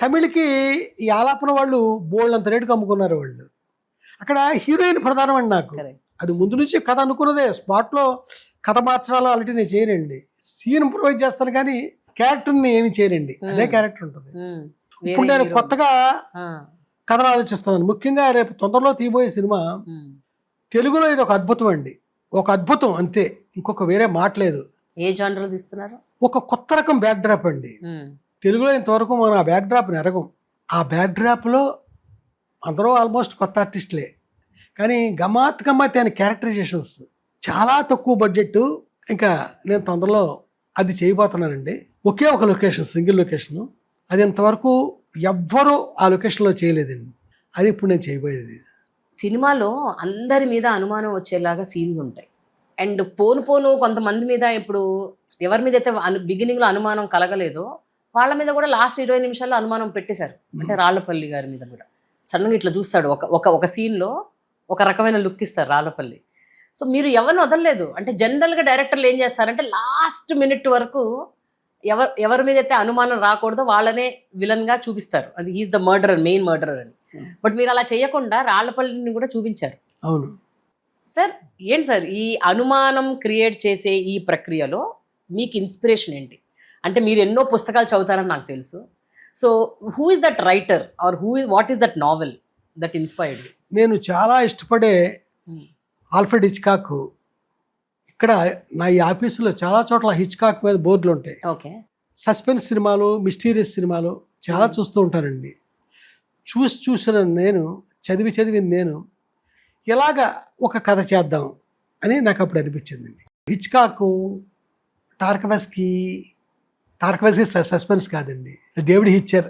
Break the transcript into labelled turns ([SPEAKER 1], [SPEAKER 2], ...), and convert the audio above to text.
[SPEAKER 1] తమిళకి ఈ ఆలాపన వాళ్ళు బోల్డ్ అంత రేటుకి అమ్ముకున్నారు వాళ్ళు. అక్కడ హీరోయిన్ ప్రధానం అండి నాకు. అది ముందు నుంచి కథ అనుకున్నదే. స్పాట్లో కథ మార్చడాలు అలాంటి నేను చేయనండి. సీన్ ప్రొవైడ్ చేస్తాను కానీ క్యారెక్టర్ని ఏమి చేయనండి. అదే. క్యారెక్టర్ ఉంటుంది. ఇప్పుడు నేను కొత్తగా కథలు ఆలోచిస్తున్నాను. ముఖ్యంగా రేపు తొందరలో తీయబోయే సినిమా తెలుగులో ఇది ఒక అద్భుతం అండి. ఒక అద్భుతం అంతే. ఇంకొక వేరే మాట లేదు.
[SPEAKER 2] ఏ జానర్ తీస్తున్నారు
[SPEAKER 1] ఒక కొత్త రకం బ్యాక్ డ్రాప్ అండి. తెలుగులో ఇంతవరకు మనం ఆ బ్యాక్ డ్రాప్ని ఎరగం ఆ బ్యాక్ డ్రాప్లో అందరూ ఆల్మోస్ట్ కొత్త ఆర్టిస్టులే కానీ గమాత్ గమ్మత్ అయిన క్యారెక్టరైజేషన్స్ చాలా తక్కువ బడ్జెట్ ఇంకా నేను తొందరలో అది చేయబోతున్నానండి. ఒకే ఒక లొకేషన్ సింగిల్ లొకేషన్ అది ఇంతవరకు ఎవ్వరూ ఆ లొకేషన్లో చేయలేదండి. అది ఇప్పుడు నేను చేయబోయేది.
[SPEAKER 2] సినిమాలో అందరి మీద అనుమానం వచ్చేలాగా సీన్స్ ఉంటాయి. అండ్ పోను పోను కొంతమంది మీద ఇప్పుడు ఎవరి మీద అయితే బిగినింగ్లో అనుమానం కలగలేదో వాళ్ళ మీద కూడా లాస్ట్ ఇరవై నిమిషాల్లో అనుమానం పెట్టేశారు. అంటే రాళ్ళపల్లి గారి మీద కూడా. సడన్గా ఇట్లా చూస్తాడు. ఒక ఒక ఒక scene లో ఒక రకమైన లుక్ ఇస్తారు రాళ్ళపల్లి సో మీరు ఎవరిని వదలలేదు? అంటే జనరల్గా డైరెక్టర్లు ఏం చేస్తారంటే లాస్ట్ మినిట్ వరకు ఎవరు ఎవరి మీద అయితే అనుమానం రాకూడదో వాళ్ళనే విలన్గా చూపిస్తారు. అది he's the murderer main murderer అని. బట్ మీరు అలా చేయకుండా రాళ్ళపల్లిని కూడా చూపించారు.
[SPEAKER 1] అవును.
[SPEAKER 2] సార్ ఏంటి సార్ ఈ అనుమానం క్రియేట్ చేసే ఈ ప్రక్రియలో మీకు ఇన్స్పిరేషన్ ఏంటి? అంటే మీరు ఎన్నో పుస్తకాలు చదువుతారని నాకు తెలుసు. So who is that writer or who what is that novel that inspired
[SPEAKER 1] నేను చాలా ఇష్టపడే ఆల్ఫ్రెడ్ హిచ్కాక్. ఇక్కడ నా ఈ ఆఫీసులో చాలా చోట్ల హిచ్కాక్ మీద బోర్డులు ఉంటాయి.
[SPEAKER 2] ఓకే.
[SPEAKER 1] సస్పెన్స్ సినిమాలు మిస్టీరియస్ సినిమాలు చాలా
[SPEAKER 2] Hmm.
[SPEAKER 1] చూస్తూ ఉంటానండి. చూసి చూసిన నేను చదివి చదివి నేను ఎలాగ ఒక కథ చేద్దాం అని నాకు అప్పుడు అనిపించిందండి. హిచ్కాకు టార్కవెస్కి టార్క్వైజ్ సస్పెన్స్ కాదండి. డేవిడ్ హిచ్చర్